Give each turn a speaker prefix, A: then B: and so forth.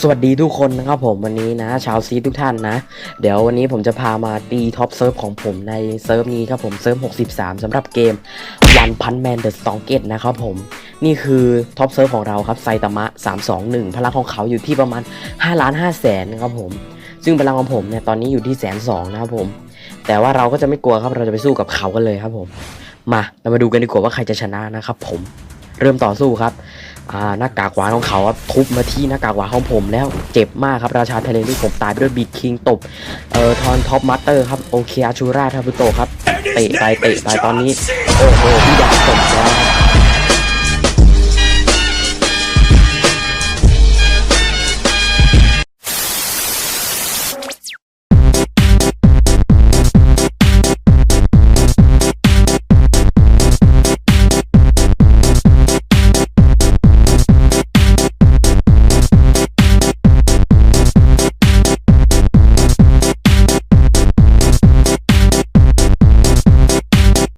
A: สวัสดีทุกคนนะครับผมวันนี้นะชาวซีทุกท่านนะ เดี๋ยววันนี้ผมจะพามาตีท็อปเซิร์ฟของผมในเซิร์ฟนี้ครับผมเซิร์ฟ 63สำหรับเกม One Punch Man The Strongest นะครับผมนี่คือท็อปเซิร์ฟของเราครับไซตามะ 321 พลังของเขาอยู่ที่ประมาณ5ล้าน5แสนนะครับผม ซึ่งพลังของผมเนี่ยตอนนี้อยู่ที่แสนสองนะครับผม แต่ว่าเราก็จะไม่กลัวครับเราจะไปสู้กับเขากันเลยครับผม มาเรามาดูกันดีกว่าว่าใครจะชนะนะครับผมเริ่มต่อสู้ครับ อ่าหน้ากากหวานของเขาทุบมาที่หน้ากากหวานของผมแล้วเจ็บมากครับราชาทะเลที่ผมตายไปด้วยบีดคิงตบเอ่อทอนท็อปมาสเตอร์ครับโอเคอาชูราทาบุโตครับเตะไปเตะไปตอนนี้โอ้โหพี่ดาตบแล้ว